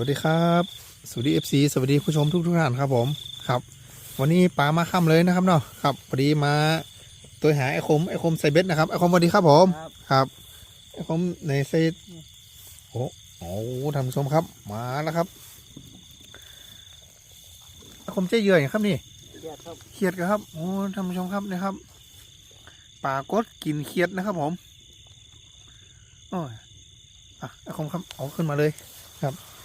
วัสดีครับ สวัสดีเอฟซีสวัสดีผู้ชมทุกทุกๆท่านครับผมครับ วันนี้ปลามาค่ำเลยนะครับเนาะครับพอดีมาตัวหาไอคมไอคมใส่เบ็ดนะครับไอคมสวัสดีครับผมครับครับไอคมในเซตโอ้โหท่านผู้ชมครับ มาแล้วครับไอคมเจ๊เหยื่ออย่างครับนี่เกียรติครับเขียดครับโอ้ท่านผู้ชมครับนะครับปลากดกินเขียดนะครับผมโอ้ยอะไอคมครับเอาขึ้นมาเลยครับ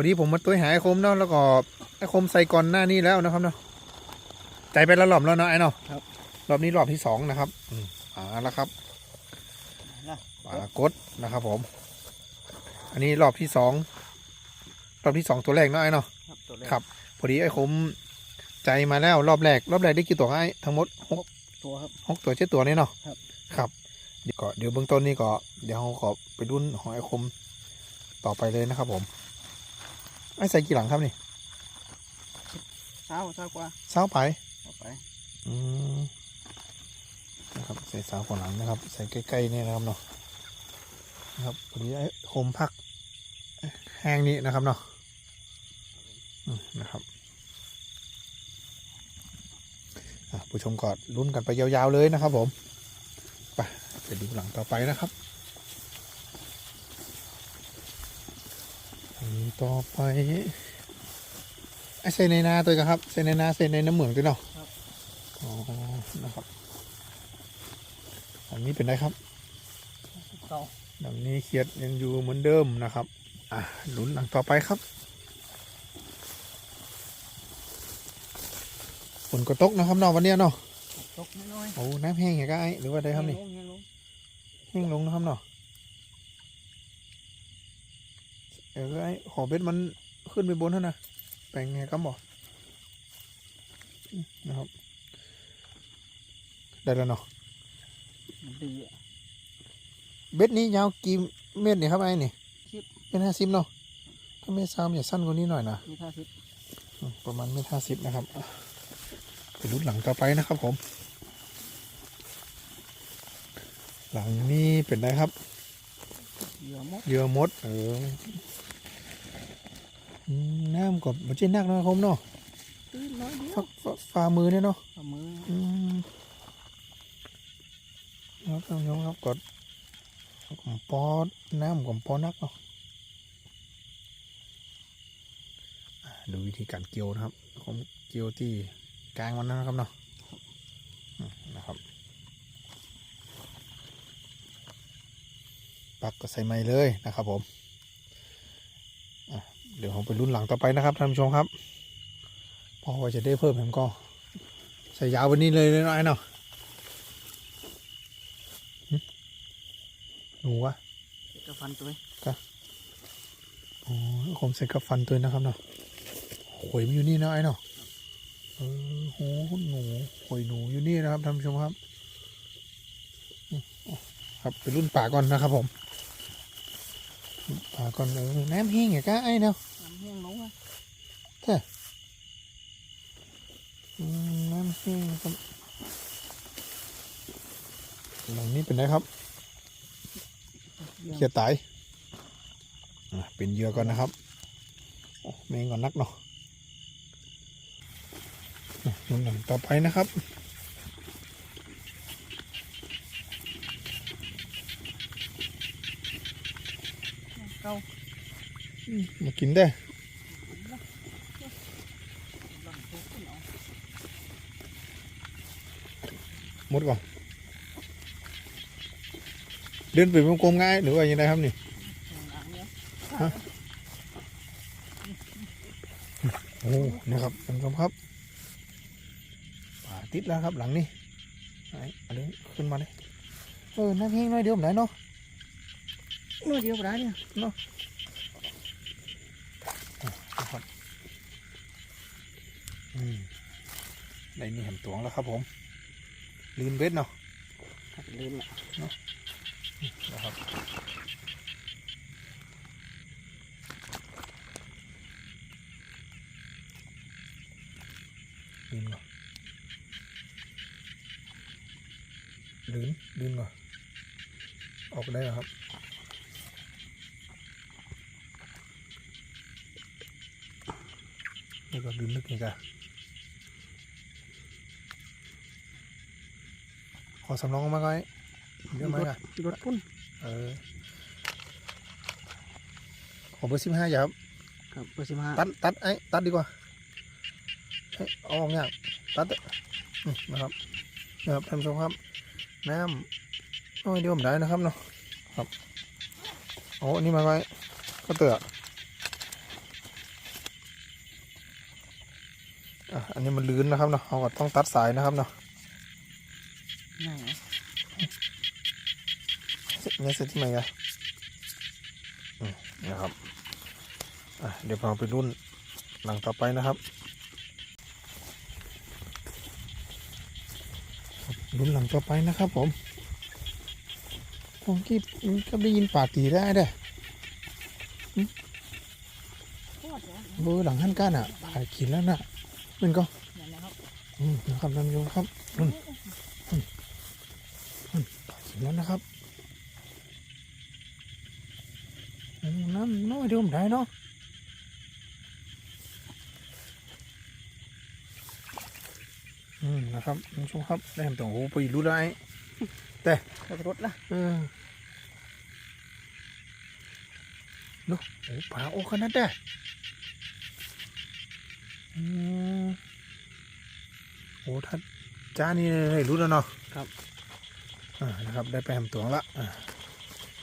พอดีผมมาตัวหาไอคมเนาะแล้วก็ไอคมใส่ก่อนหน้านี้แล้วนะครับเนาะใจไปแล้วรอบแล้วเนาะไอเนาะรอบนี้รอบที่สองนะครับอืมอ่าแล้วครับนะปลากดนะครับ ผม อันนี้รอบที่สองรอบที่สองตัวแรกเนาะไอเนาะครับตัวแรกครับพอดีไอ้คมใจมาแล้วรอบแรก รอบแรกได้กี่ตัวไอ้ทั้งหมดหกตัวครับ หกตัวเจ็ดตัวนี่เนาะครับ ครับเดี๋ยวก็เดี๋ยวเบื้องต้นนี่ก็เดี๋ยวเราขอไปรุ่นของไอ้คมต่อไปเลยนะครับผม ไอ้ใส่กี่หลังครับนี่เช้าเช้ากว่าเช้าไปเอาไปอืมนะครับใส่สาวขวาหลังนะครับ ใส่ใกล้ๆนี่นะครับเนาะนะครับพอดีไอ้คมพักแห้งนี้นะครับเนาะอืมนะครับอะผู้ชมกอดลุ้นกันไปยาวๆเลยนะครับผมไปไปดูหลังต่อไปนะครับอันนี้ ต่อไปไอ้เซนในนาตัวกันครับเซนในนาเซนในน้ำเหมืองตัวเนาะอ๋อนะครับอันนี้เป็นไรครับเก้าดังนี้เขียดยังอยู่เหมือนเดิมนะครับ อะลุ้นหลังต่อไปครับฝนก็ตกนะครับเนอกวันเนี้ยเนาะตกน้อยโอ้น้ำแห้งอย่างก็ไอ้หรือว่าๆได้ครับนี่แห้งลงแห้งลงนะครับเนาะ เออไอ้ขอเบ็ดมันขึ้นไปบนเท่านะแปลงไงก็บอกอืมนะครับได้แล้วเนาะมันดีอะเบ็ดนี้ยาวกี่เมตรเนี่ยครับไอ้นี่สิบเป็นห้าสิบเนาะถ้าเมตรสามอย่าสั้นกว่านี้หน่อยนะมีท่าทิศอืมประมาณเมตรห้าสิบนะครับอะไปรุ่นหลังต่อไปนะครับผม หลังนี้เป็นไรครับ เหยื่อมดเรือมดเอออืม น้ำกับมันเช่นนักเนาะครับเนาะตื้นน้อยเดียวฝาฝาฝ่ามือเนี่ยเนาะเอามืออืมครับท่านผู้ชมครับกดผมปอน้ำผมปอนักเนาะอะดูวิธีการเกี่ยวนะครับผมเกี่ยวที่กลางมันนะครับเนาะอืมนะครับปักก็ใส่ไม้เลยนะครับผมอะ เดี๋ยวผมไปรุ่นหลังต่อไปนะครับท่านผู้ชมครับเพอว่าจะได้เพิ่มผมก็ ใส่ยาววันนี้เลยเลยน้อยเนาะหึหนูวะจะฟันตัวอ๋อผมใส่กับฟันตัวนะครับเนาะหอยมันอยู่นี่เนาะไอ้เนาะเออโหหนูหอยหนูอยู่นี่นะครับท่านผู้ชมครับอืมครับไปรุ่นป่าก่อนนะครับผม ป่าก่อนเออน้ำแห้งไงก้าไอ้เนาะน้ำแห้งลงอะอืมน้ำแห้งนะครับหลังนี้เป็นไงครับเหยื่อเขียดตายอะเป็นเหยื่อก่อนนะครับโอ้แมงก่อนนักเนาะอะลุ้นหลังต่อไปนะครับ ก้าอืมมากินได้ลองตัวขึ้นเอาหมดก่อนเดินไปวงกลมง่ายหรือว่ายังไงครับนี่เอาเนี่ยโอ้นะครับท่านผู้ชมครับป่าติดแล้วครับหลังนี้ไหนเอาเลยขึ้นมาเลยเออน้ำแห้งหน่อยเดียวผมได้เนาะ น้อยเดียวไปได้เนี่ยนะครับอืมในนี่เห็นตวงแล้วครับผม ลืนเบ็ดเนาะลืมอะนะครับลืนก่อนลืนลืนก่อนออกได้เหรอครับ นี่ก็ลึกๆนี่จ้ะขอสำรองออกมาก่อนเดี๋ยวมาจ้ะรถพุ่นเออขอเบอร์สิบห้าอย่าครับครับเบอร์สิบห้าตัดตัดไอ้ตัดดีกว่าเอ้ยเอาออกเนี่ยตัดเถอะอืมนะครับนะครับท่านผู้ชมครับ น้ำโอ้ยเดี๋ยวผมได้นะครับเนาะครับโอ้อันนี่มาไว้ก็เตือะ อะอันนี้มันลื่นนะครับเนาะเราก็ต้องตัดสายนะครับเนาะง่ายเหรอเนี่ยเสร็จที่ไหนกันอืมนะครับอะเดี๋ยวเราไปรุ่นหลังต่อไปนะครับรุ่นหลังต่อไปนะครับผมผมคิดก็ได้ยินป่าตีได้เด้อโคตรเลยเบอร์หลังหันก้านอะป่ากินแล้วน่ะมั นก็นั่นนะครับอืมนะครับท่านผู้ชมครับอืมอืมอืมป่ากินแล้วนะครับอืมน้ำน้อยเดียวผมได้เนาะอืมนะครับท่านผู้ชมครับได้เห็นตัวโอ้โหไปรู้ได้รถรถละเออเนอะโอ้ปลาโอ้ขนาดได้อืม โอ้ถ้าจ้านี่เลยรู้แล้วเนาะครับอ่านะครับได้ไปแฮมตัวละอ่า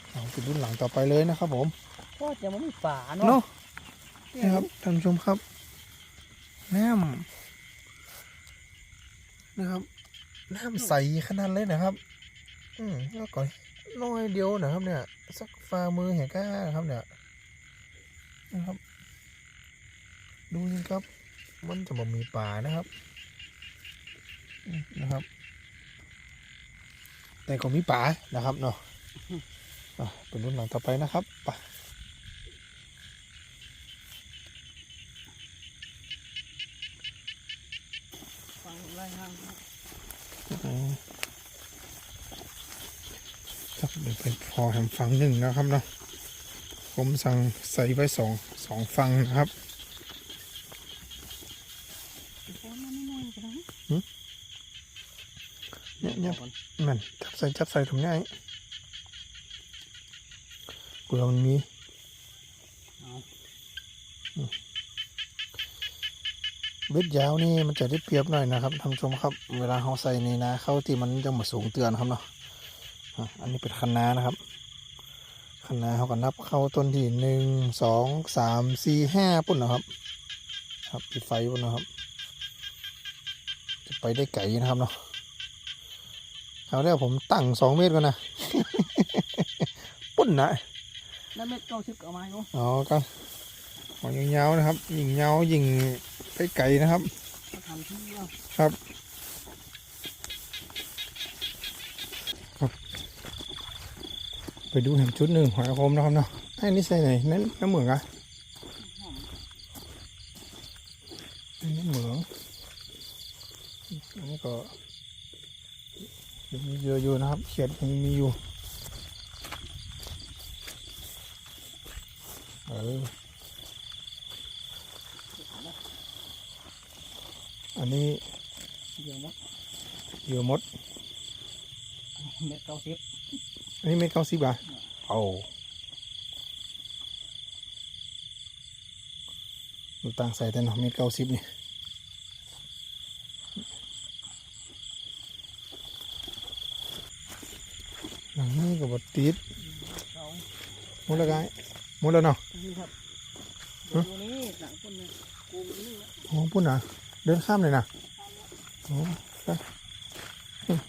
เอาไปรุ่นหลังต่อไปเลยนะครับผมโคตรจะมันมีป่าเนาะเนาะนี่ครับท่านผู้ชมครับน้ำนะครับน้ำใสขนาดเลยนะครับ อืมแล้วก่อนน้อยเดียวนะครับ เนี่ย สักฝ่ามือเห็นก้านะครับเนี่ยนะครับ ดูนี่ครับ มันจะมามีป่านะครับนะครับ แต่ก็มีป่านะครับเนาะอะเป็นรุ่นหลังต่อไปนะครับไปฟังไล่ห้างครับเดี๋ยวเป็นพอแหมฟังหนึ่งนะครับเนาะผมสั่งใส่ไว้สองสองฟังนะครับ โคตรมันไม่น้อยกันนะ เนี่ยเนี่ยมันจับใส่จับใส่ถุงนี้ไอ้เปลือกมันมีเอาเบ็ดยาวนี่มันจะได้เปรียบหน่อยนะครับท่านผู้ชมครับ เวลาเราใส่ในนาเข้าที่มันจะมาสูงเตือนครับเนาะอะอันนี้เป็นคันนานะครับคันนาเขาก็นับเข้าต้นที่หนึ่งสองสามสี่ห้าปุ่นนะครับ ครับปิดไฟปุ่นนะครับ จะไปได้ไกลนะครับเนาะ เอาแล้วผมตั้งสองเมตรก่อนนะปุ่นนะแล้วเม็ดเก้าชิบเอาไม้ก็อ๋อก็ของยาวๆนะครับยิงยาวยิงไปไกลนะครับมาทำที่เนาะครับ ไปดูแหมชุดหนึ่งหอยโคมนะครับเนาะไอ้นี่ใส่ไหนนั่นน้ำเหมืองอะหอมอันนี้เหมืองอันนี้ก็ ยังมีเยอะอยู่นะครับ เขียดยังมีอยู่ เออ อันนี้เดี๋ยวมดเหยื่อมดเม็ดเก้าสิบอันนี้เม็ดเก้าสิบอะเอาดูต่างใส่แต่เนาะเม็ดเก้าสิบนี่ หลังนี้ก็บดติดเขาหมดแล้วไงหมดแล้วเนาะนี่ครับเดี๋ยวนี้หนังคนเนี่ยกูนี่นะโอ้พุ่นนะเดินข้ามเลยนะโอ้ไปอืม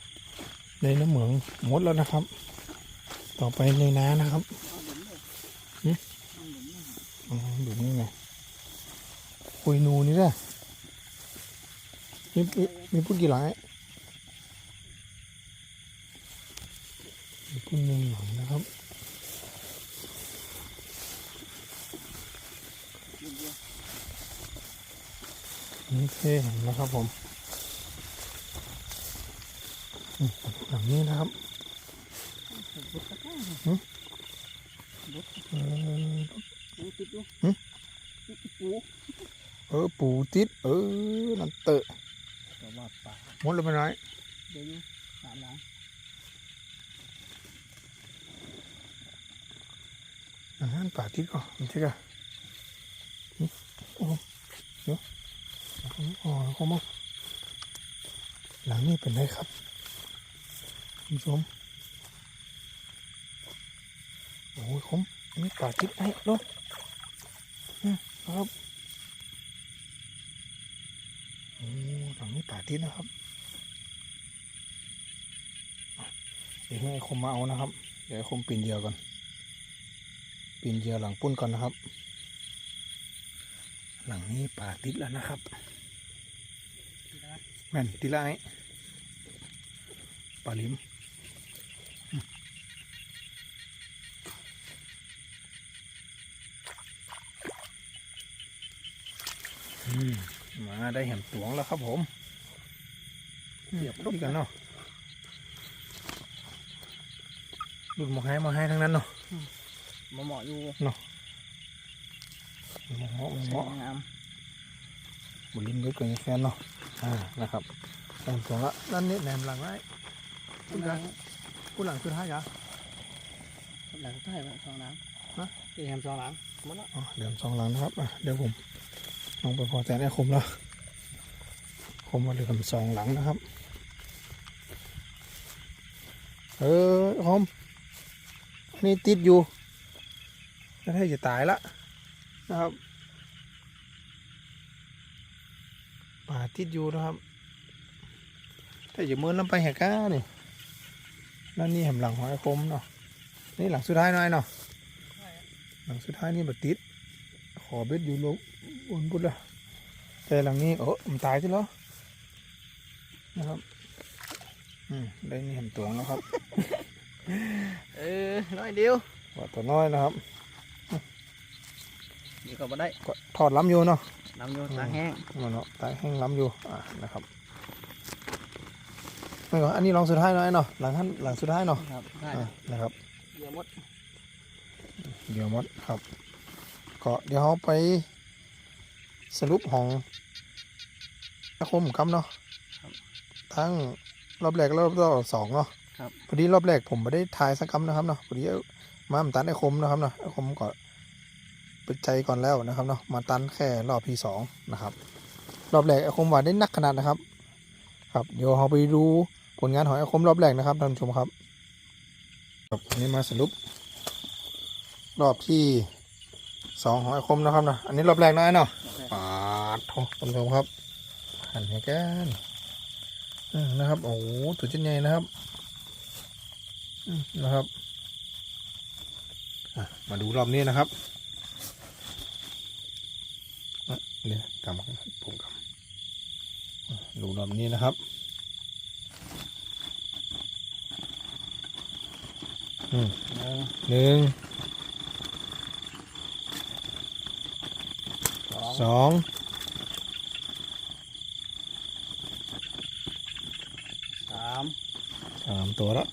ในน้ำเหมืองหมดแล้วนะครับ ต่อไปในน้านะครับเอาหลุมเลยหืมเอาหลุมเลยอ๋อดูนี่ไงคุยนูนี่แหละมีมีมีพูดกี่หลังไอ้ มีพูดหนึ่งหลังนะครับเดี๋ยวเดี๋ยวนี่เท่นะครับผมอืมหลังนี้นะครับบุดตะกร้าหืมบุดเออยังติดอยู่หืมติดปูเออปูติด เออนั่นเตอะแต่ว่าปลาหมดเลยไปไหนอยเดี๋ยวอยู่สามหลัง อาหารป่าติดก่อนมันติดก่อนนี่โอ้โหเดี๋ยวอ๋อเขามาหลังนี้เป็นไรครับคุณผู้ชมโอ้ยคมมีป่าติดไอ้เนาะอืมครับโอ้หลังนี้ป่าติดนะครับเดี๋ยวให้ไอ้คมมาเอานะครับ เดี๋ยวไอ้คมปีนเหยื่อก่อน ปีนเหยื่อหลังปุ้นก่อนนะครับ หลังนี้ป่าติดแล้วนะครับแม่นติดแล้วไอ้ปลาลิมอืมอืมมาได้แหมตวงแล้วครับผมเรียบร้อยกันเนาะหลุดหมกให้มาให้ทั้งนั้นเนาะ มาเหมาะอยู่หมกเหมาะหมกเหมาะงามบุลิมด้วยเกินแฟนเนาะอ่านะครับแหนมสองละด้านนี้แหนมหลังไว้ผู้หลังผู้หลังคือท้ายเหรอผู้หลังใต้ไว้สองหลังฮะที่แฮมสองหลังหมดละอ๋อเหลือมสองหลังนะครับอะเดี๋ยวผมลองไปพอใจได้คมแล้วคมมาเหลือมสองหลังนะครับเออคมนี่ติดอยู่ จะให้จะตายละนะครับป่าติดอยู่นะครับถ้าอย่าเมินลำไปแหกก้านี่นั่นนี่แหมหลังหอยคมเนาะนี่หลังสุดท้ายหน่อยเนาะหลังสุดท้ายนี่บัดติด ขอเบ็ดอยู่ลงบนพุทธละแต่หลังนี้เออมันตายที่แล้วนะครับอืมได้นี่เห็นตัวแล้วครับ เออน้อยเดียวว่าตัวน้อยนะครับ เดี๋ยวก็มาได้ก็ทอดล้ำอยู่เนาะน้ำโยนตากแห้งเนาะตายแห้งล้ำอยู่อ่านะครับไม่ก่อนอันนี้ลองสุดท้ายหน่อยเนาะหลังท่านหลังสุดท้ายเนาะครับได้อ่านะครับ เดี๋ยวหมดเดี๋ยวมดครับก็เดี๋ยวเราไปสรุปของนักคมครับเนาะทั้งรอบแรกและรอบสองเนาะครับพอดีรอบแรกผมไม่ได้ทายสักคำนะครับเนาะพอดีเอามามันตันไอ้คมนะครับเนาะไอ้คมก็ เปิดใจก่อนแล้วนะครับเนาะมาตันแค่รอบที่สองนะครับ รอบแรกไอ้คมหว่าได้นักขนาดนะครับ ครับเดี๋ยวเราไปดูผลงานของไอ้คมรอบแรกนะครับท่านผู้ชมครับครับนี้มาสรุป รอบที่สองของไอคมนะครับนะอันนี้รอบแรกนะไอเนาะปาดโถท่านผู้ชมครับหันให้กันนะครับโอ้ตัวชิ้นใหญ่นะครับนะครับมาดูรอบนี้นะครับอะ เนี่ยกำครับผมกำอะดูรอบนี้นะครับอืมเออหนึ่งสองสองสามสามตัวแล้ว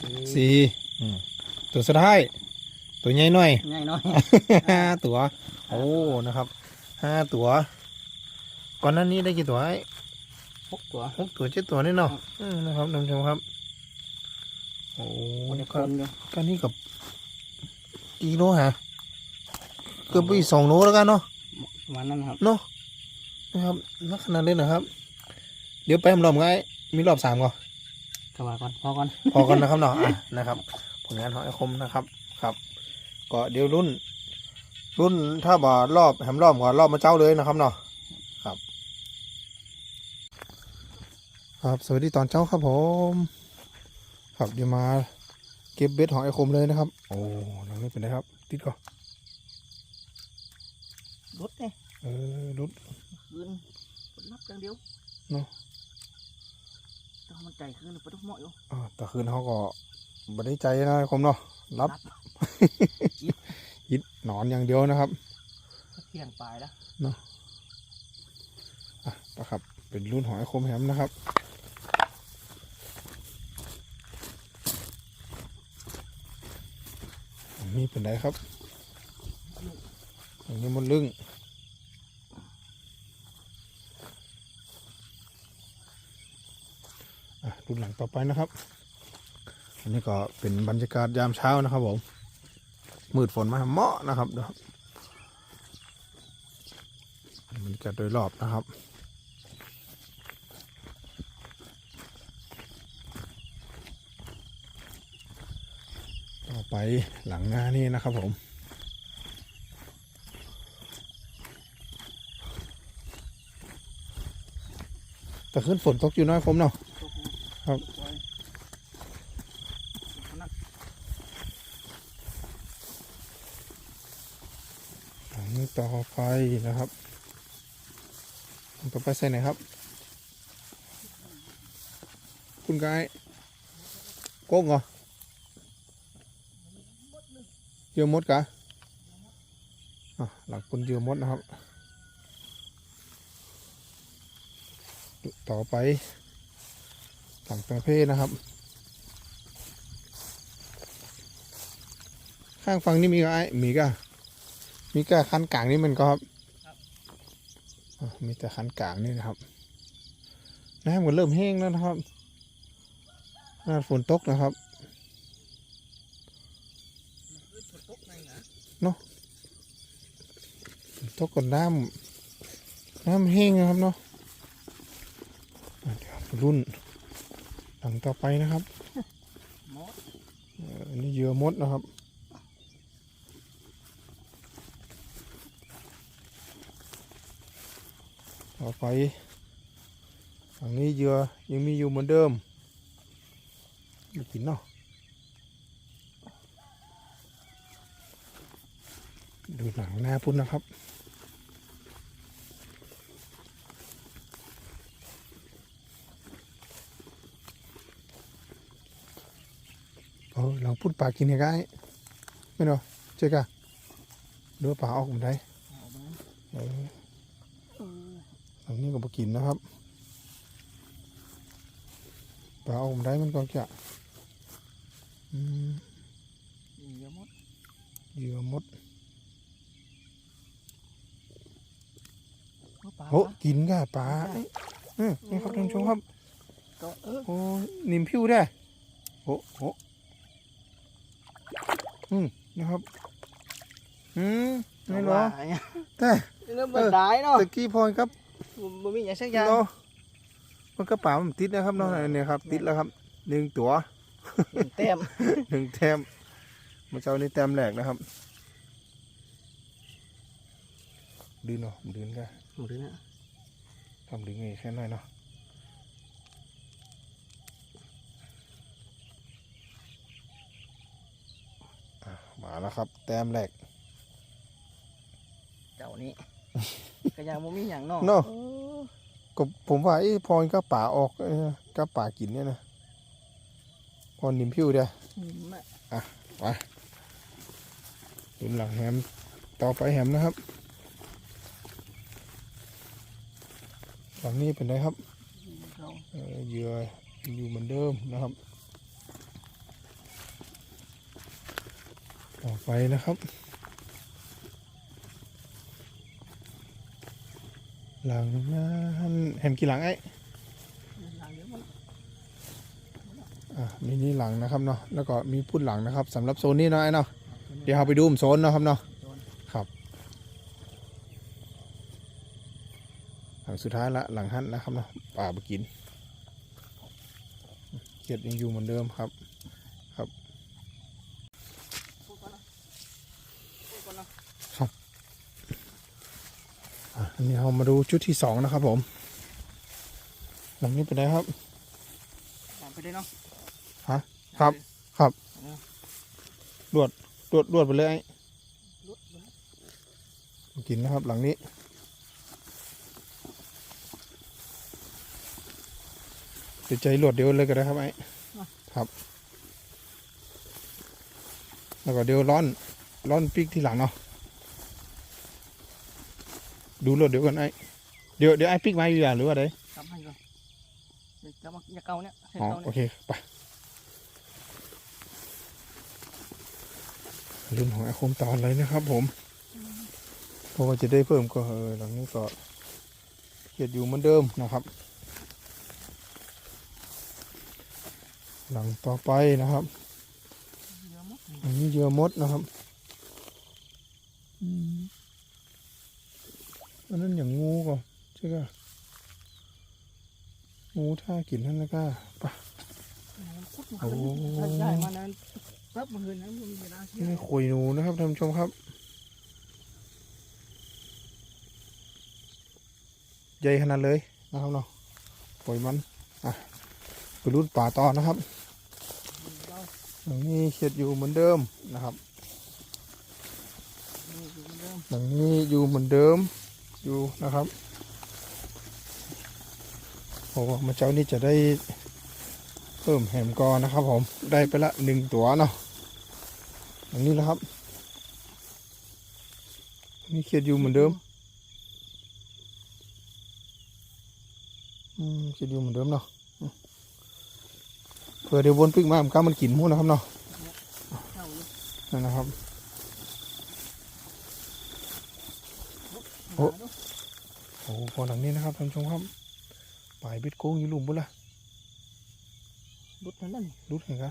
สี่สี่อืม ตัวสุดท้าย ตัวใหญ่หน่อย ง่ายน้อย ห้าตัว โอ้ นะครับ ห้าตัว ก่อนหน้านี้ได้กี่ตัวไอ้หกตัว หกตัวเจ็ดตัวนี่เนาะเออนะครับท่านผู้ชมครับ โอ้คนละก็คนอยู่ก็นี่กับกี่โลฮะ เกือบไปอีกสองโลแล้วกันเนาะ ประมาณนั้นครับ เนาะนะครับนักขนาดนี้นะครับ เดี๋ยวไปทำรอบไงมีรอบสามก่อน กลับมาก่อนพอก่อน พอกันนะครับเนาะอะนะครับผล งานของไอคมนะครับครับก็เดี๋ยวรุ่น รุ่นถ้าบ่รอบแหมรอบก่อนรอบมาเจ้าเลยนะครับเนาะครับ ครับสวัสดีตอนเช้าครับผม ครับเดี๋ยวมาเก็บเบ็ดของไอคมเลยนะครับ โอ้เราไม่เป็นไรครับ ติดก่อนรถเนี่ยเออรุดคืนผลลัพธ์อย่างเดียวเนาะต้องมันใจคืนไปทุกเหมาะอยู่อ่าแต่คืนเขาก็ บ่ได้ใจนะไอ้คมเนาะรับยิดหนอนอย่างเดียวนะครับเที่ยงปลายแล้วอะนะครับ เป็นรุ่นหอยคมแฮมนะครับอนี้เป็นไรครับอันนี้มันลึงอะดูหลังต่อไปนะครับ อันนี้ก็เป็นบรรยากาศยามเช้านะครับผม มืดฝนมาเหมาะนะครับเดี๋ยวบรรยากาศโดยรอบนะครับต่อไปหลังหน้านี่นะครับผมแต่ขึ้นฝนตกอยู่น้อยคมเนาะครับ หลังนี้ ต่นะครับต่อไปใส่ไหนครับ คุณกายโก้งเหรอเยื่อมดกะหลังคุณเยื่อมดนะครับ ต่อไปหลังตังเพศนะครับ ข้างฝั่งนี้มีกะไอ้มีกะมีแต่คันกลางนี่มันก็ครับ มีแต่คันกลางนี่นะครับ น้ำก็เริ่มแห้งแล้วนะครับน่าฝนตกนะครับฝนตกกับน้ำน้ำแห้งนะครับเนาะอะเดี๋ยวรุ่นหลังต่อไปนะครับมดเอ่ออันนี้เหยื่อมดนะครับ ต่อไปฝั่งนี้เยื่อยังมีอยู่เหมือนเดิมไม่กินเนาะดูหนังหน้าพุ่นนะครับเออหลังพุ่นปากกินยังไงไม่เนาะเจ๊กะดูว่าปาออกมได้เออ ก็มากินนะครับปลาออกมาได้มันก็จะอืมนี่เยอะมดเหยื่อมดเอาปลาโอ้กินก่ะปลาเออนี่ครับท่านผู้ชมครับก็เออโอ้นิ่มผิวได้โอ้โหอืมนะครับอืมไม่หรอว่าเนี่ยแต่เริ่มเบิดได้เนาะตะกี้พอยครับ มันมีอย่างสักอย่างเนาะมันกระเป๋ามันติดนะครับเนาะเนี่ยครับ ติดแล้วครับหนึ่งตัวเต็มหนึ่งแต้มเมาเจ้านี่แต้มแรกนะครับดืนเนาะดืนก็หมดเลยนะทำดึงไงแค่น้อยเนาะอะมาแล้วครับ แต้มแรกเจ้านี้ ก็ยังบ่มีอย่างเนาะเนาะออก็ผมว่าไอ้พรก็ป่าออกเออก็ป่ากินเนี่ยนะพรนิ่มผิวเดียวหิมอะดุนหลังแฮมต่อไปแฮมนะครับฝั่งนี้เป็นไรครับเราเอ่อเหยื่ออยู่เหมือนเดิมนะครับ ต่อไปนะครับ หลังนั้นเห็นกี่หลังไอ้มีนี่หลังนะครับเนาะแล้วก็มีพุ่นหลังนะครับสำหรับโซนนี้เนาะไอ้เนาะเดี๋ยวเราไปดูมโซนเนาะครับเนาะครับหลังสุดท้ายละหลังหันนะครับเนาะป่าไปกินเกียดยังอยู่เหมือนเดิมครับ พูดก่อนนะพูดก่อนนะ อะอั นนี้เรามาดูชุดที่สองนะครับผม หลังนี้เป็นไงครับตามไปเลยเนาะฮะครับครับรวดรวดรวดไปเลยไอ้ลุดลุดกินนะครับหลังนี้เดี๋ยวใจรวดเดียวเลยก็ได้ครับไอ้ครับ แล้วก็เดี๋ยวร้อนร้อนพริกที่หลังเนาะ ดูรวดเดียวกันไอ้เดี๋ยวเดี๋ยวไอ้พริกมาอยู่อย่างหรือว่าไดทำให้ก่อนเดี๋ยวจะมาอย่าเกาเนี่ยให้อ๋อเกาโอเนี่ยเคไปลืมของไอโคมตอนเลยนะครับ ผมเพราะว่าจะได้เพิ่มก็เออหลังนี้ก็เขียดอยู่เหมือนเดิมนะครับ หลังต่อไปนะครับเยอะมากอันนี้เหยื่อมดนะครับอืมอันนั้นอย่างงู ก็ใช่ก็งูท่ากินนั่นแล้วก็ปะพุดโอ้ถ้าได้มานานแป๊บมือนั้นมันมีเวลาเที่ยนี่วคุยหนูนะครับท่านผู้ชมครับใหญ่ขนาดเลยนะครับเนาะปล่อยมันอะไปรุ่นป่าต่อนะครับเราอย่างนี้เขียดอยู่เหมือนเดิมนะครับนี่อยู่เหมือนเดิมอย่างนี้อยู่เหมือนเดิมอยู่นะครับ ผมว่ามาเจ้านี่จะได้เพิ่มแหมกอนะครับผมได้ไปละหนึ่งตัวเนาะอย่างนี้นะครับนี่เขียดอยู่เหมือนเดิมเขียดอยู่เหมือนเดิมเนาะเผื่อเดี๋ยววนปิ้งมามันก็มันกินมู้นะครับเนาะนั่นนะครับโอ้โอ้โหพอหลังนี้นะครับท่านผู้ชมครับ ปลายเบ็ดโค้งอยู่หลุมบุญละบุดนั่นนั่นรุดเห็นกะ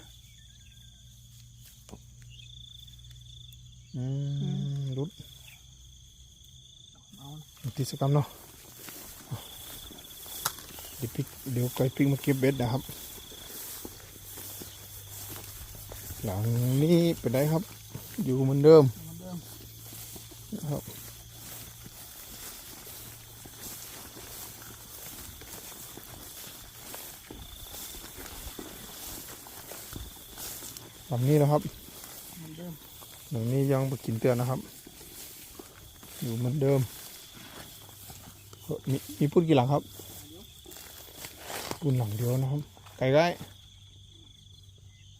อืมรุดเอาติดสกรรมเนาะเดี๋ยวปิกเดี๋ยวไก่ปิกมาเก็บเบ็ดนะครับ หลังนี้เป็นไงครับ อยู่เหมือนเดิม เหมือนเดิม นะครับหลังนี้นะครับ เหมือนเดิม หลังนี้ยังไปกิน เตือนนะครับ อยู่เหมือนเดิมเอ่อมีมีพูดกี่หลังครับพูดหลังเดียวนะครับ ไก่ไก่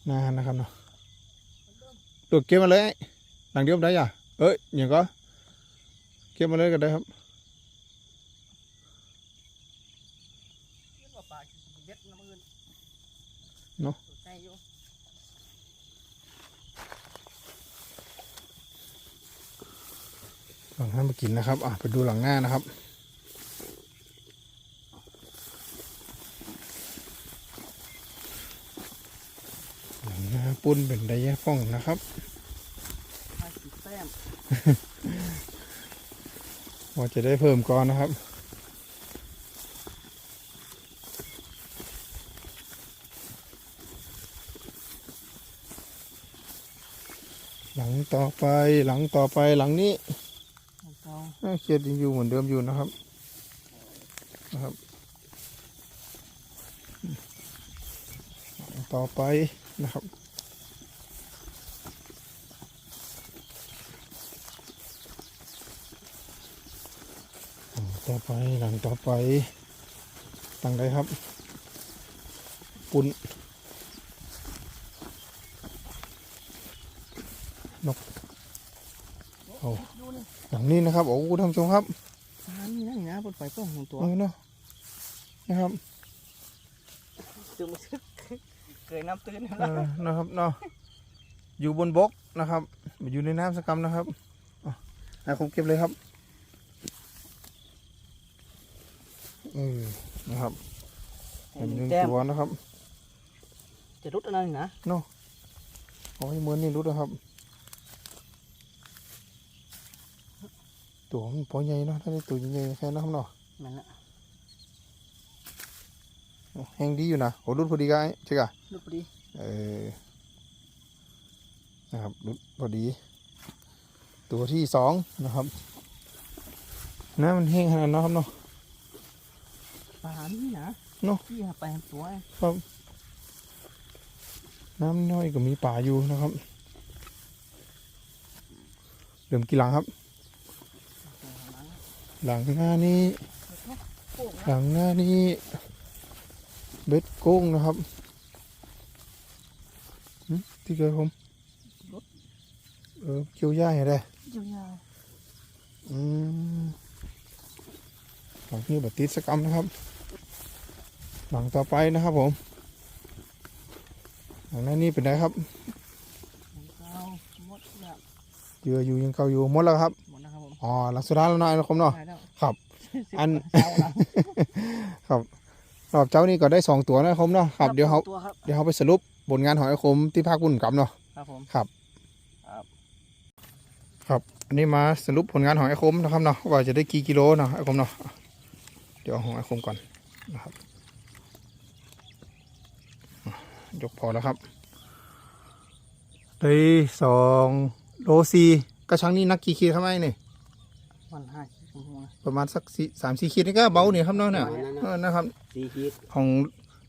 นานนะครับเนาะตัวเก็บมาเลย หลังเดียวได้ย่ะเอ้ยอย่างก็เก็บมาเลยก็ได้ครับ เรียกว่าปลาเบ็ดน้ำอื่น เนาะ ใช่อยู่ หลัง ให้มากินนะครับ อะไปดูหลังหน้านะครับหลังหน้าปุ้นเป็นไดแยะป้องนะครับปลาสีแต้มว่าจะได้เพิ่มก่อนนะครับหลังต่อไปหลังต่อไปหลังนี้ของ เขียดยังอยู่เหมือนเดิมอยู่นะครับ นะครับ ต่อไปนะครับต่อไปหลังต่อไปตั้งใดครับ ปุ่นนกโอ้ นี่หลังนี้นะครับโอ้ท่านผู้ชมครับปลานี่นั่นนะบนไฟป้องของตัวเออเนาะนะครับตื่นมาซึกเกยน้ำตื้นเออนะครับเนาะอยู่บนบกนะครับอยู่ในน้ำสกรรมนะครับอะให้ผมเก็บเลยครับเออนะครับเป็นหนึ่งแต้มตัวนะครับ จะรุดอะไรนะโอ้ยเหมือนนี่รู้นะครับ ตัวมันปอใหญ่เนาะถ้าได้ตัวใหญ่ๆแค่นะครับเนาะนั่นแหละโอ้แห้งดีอยู่นะโอ้รุดพอดีกายใช่กะรุดพอดีเออนะครับรุดพอดี ตัวที่สองนะครับน้ำมันแห้งขนาดนั้นครับเนาะปลานี่นะเนอะที่หาไปตัวครับน้ำน้อยก็มีป่าอยู่นะครับเริ่มกี่หลังครับ หลังหน้านี้โป่งหลังหน้านี้เบ็ดกุ้งนะครับหึที่เกิดผมเออเกี่ยวหญ้าเห็นได้ยาวอืมหลังนี้บัติดสกรรมนะครับ หลังต่อไปนะครับผม หลังหน้านี้เป็นไงครับๆของเก่าหมดแล้วเหยื่ออยู่ยังเก่าอยู่หมดแล้วครับหมดนะครับผมอ๋อหลังสุดท้ายแล้วนะนะคมเนาะได้แล้วครับ อันเช้าแล้วครับรอบเจ้านี่ก็ได้สองตัวนะคมเนาะครับเดี๋ยวเขาตัวครับเดี๋ยวเขาไปสรุปผลงานของไอ้คมที่ภาคบุญกรรมเนาะครับผมครับครับ ครับ อันนี้มาสรุปผลงานของไอ้คมนะครับเนาะว่าจะได้กี่กิโลเนาะไอ้คมเนาะเดี๋ยวเอาของไอ้คมก่อนนะครับอะยกพอแล้วครับได้สองโลสี่กระชังนี่นักกี่ขีดครับไอ้นี่วันห้าชั่วโมงนะ ประมาณสักสี่สามสี่ขีดนี่ก็เบาเนี่ยครับเนาะเนี่ยเออนะครับ สี่ขีดของ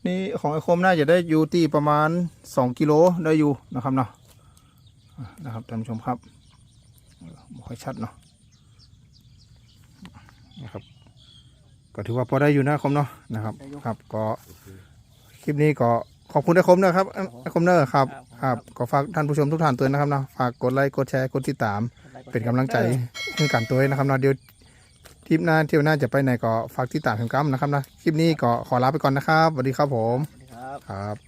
นี่ของไอโคมน่าจะได้อยู่ที่ประมาณสองกิโลได้อยู่นะครับเนาะอะนะครับท่านผู้ชมครับเออไม่ค่อยชัดเนาะนะครับ ก็ถือว่าพอได้อยู่นะไอคมเนาะนะครับ ครับก็คลิปนี้ก็ขอบคุณไอคมนะครับไอคมเนอร์ครับครับก็ฝากท่านผู้ชมทุกท่านเตือนนะครับเนาะฝากกดไลค์กดแชร์กดติดตาม เป็นกำลังใจให้กันตัวเองนะครับเนาะเดี๋ยว ทริปหน้าเที่ยวหน้าจะไปไหนก็ฝากติดตามกันนะครับนะคลิปนี้ก็ขอลาไปก่อนนะครับสวัสดีครับผมสวัสดีครับครับ